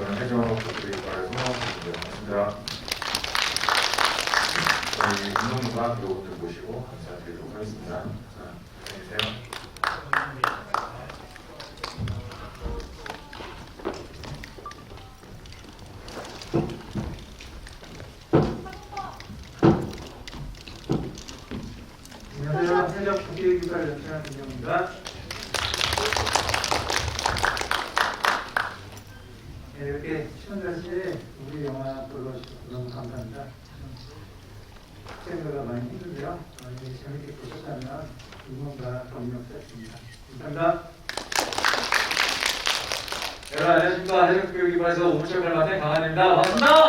이런 해경으로 부탁드리기 바라고 말씀드립니다. 저희 운동과 교육들 모시고 감사드리도록 하겠습니다. 안녕히 계세요. 안녕하세요. 해적 국기기사 연출한 김영입니다. 네, 이렇게 날씨에 우리 영화 보러 오셔서 너무 감사합니다. 학생들과 많이 힘들고요. 어, 이제 재밌게 보셨다면 응원과 격려 부탁드립니다. 감사합니다. 여러분 안녕하십니까 해적교육기반에서 우물철을 맡은 강한입니다. 반갑습니다.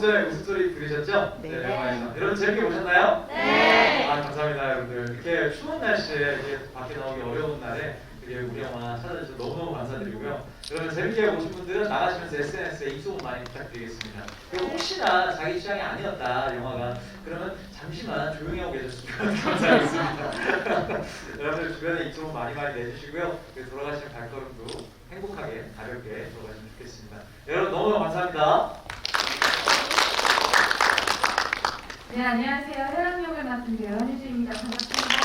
전에 웃음소리 들으셨죠? 네. 영화에서. 여러분 재밌게 보셨나요? 네. 아 감사합니다 여러분들. 이렇게 추운 날씨에 이렇게 밖에 나오기 어려운 날에 이렇게 우리 영화 찾아주셔서 너무너무 감사드리고요. 여러분 재밌게 보신 분들은 나가시면서 SNS에 입소문 많이 부탁드리겠습니다. 그리고 혹시나 자기 취향이 아니었다 영화가 그러면 잠시만 조용히 하고 계셨으면 감사하겠습니다. 여러분들 주변에 입소문 많이 많이 내주시고요. 돌아가시는 발걸음도 행복하게 가볍게 돌아가시면 좋겠습니다. 여러분 너무너무 감사합니다. 네, 안녕하세요. 해랑역을 맡은 배우 한유주입니다. 반갑습니다.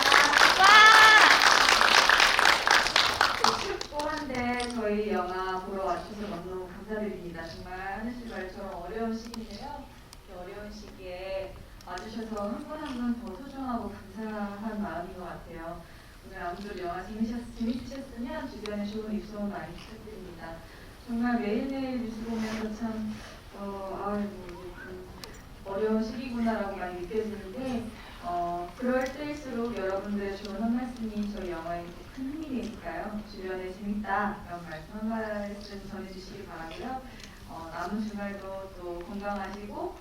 네, 춥고 한데 저희 영화 보러 와주셔서 너무너무 감사드립니다. 정말 하늘 씨 말처럼 어려운 시기인데요. 이 어려운 시기에 와주셔서 한 분 한 분 더 소중하고 감사한 마음인 것 같아요. 오늘 아무쪼록 영화 재미셨, 재밌으셨으면 주변에 좋은 입소문 많이 부탁드립니다. 정말 매일매일 뉴스 보면서 참, 어, 아이고, 좀 어려운 시기구나라고 많이 느껴지는데 어, 그럴 때일수록 여러분들의 좋은 한 말씀이 저희 영화에 큰 힘이 되니까요. 주변에 재밌다 이런 말씀 한 말씀 전해주시기 바라고요. 어, 남은 주말도 또 건강하시고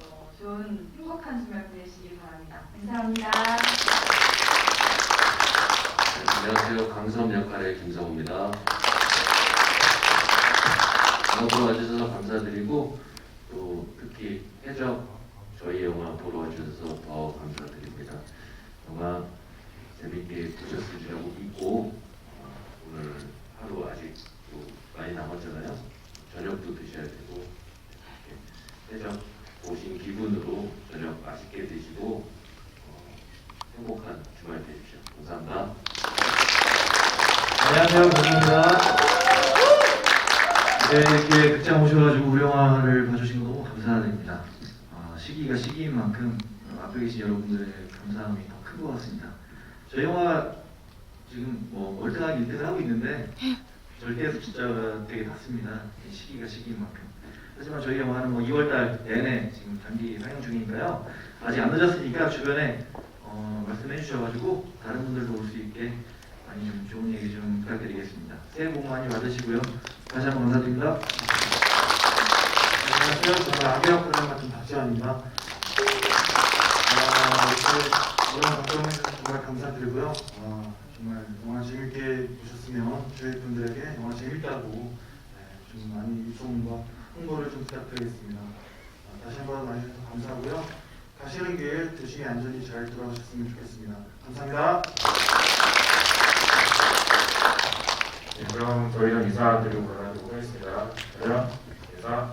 또 좋은 행복한 주말 보내시기 바랍니다. 감사합니다. 안녕하세요. 강성 역할의 김성우입니다. 보러 와주셔서 감사드리고 또 특히 해적 저희 영화 보러 와주셔서 더 감사드립니다. 영화 재밌게 보셨으리라고 믿고 어, 오늘 하루 아직 또 많이 남았잖아요. 저녁도 드셔야 되고 이렇게 해적 보신 기분으로 저녁 맛있게 드시고 어, 행복한 주말 되십시오. 감사합니다. 안녕하세요. 반갑습니다. 네, 이렇게 극장 오셔가지고 우리 영화를 봐주신 거 너무 감사드립니다. 아, 시기가 시기인 만큼 앞에 계신 여러분들의 감사함이 더 큰 것 같습니다. 저희 영화 지금 뭐 월등하게 1등을 하고 있는데 절대 숫자가 되게 낮습니다. 이 시기가 시기인 만큼. 하지만 저희 영화는 뭐 2월달 내내 지금 단기 상영 중이니까요. 아직 안 늦었으니까 주변에 어, 말씀해 주셔가지고 다른 분들도 올 수 있게 좀 좋은 얘기 좀 부탁드리겠습니다. 새해 복 많이 받으시고요. 다시 한번 감사드립니다. 안녕하세요. 저는 아기학 프로그램 맡은 박지환입니다. 아, 이렇게 이런 방송에 정말 감사드리고요. 아, 정말 영화 재밌게 보셨으면 저희 분들에게 영화 재밌다고 네, 좀 많이 입소문과 홍보를 좀 부탁드리겠습니다. 아, 다시 한번 많이 주셔서 감사하고요. 가시는 길 조심히 안전히 잘 돌아가셨으면 좋겠습니다. 감사합니다. 네, 그럼 저희는 이사 드리고 가라고 하겠습니다. 그럼 이사.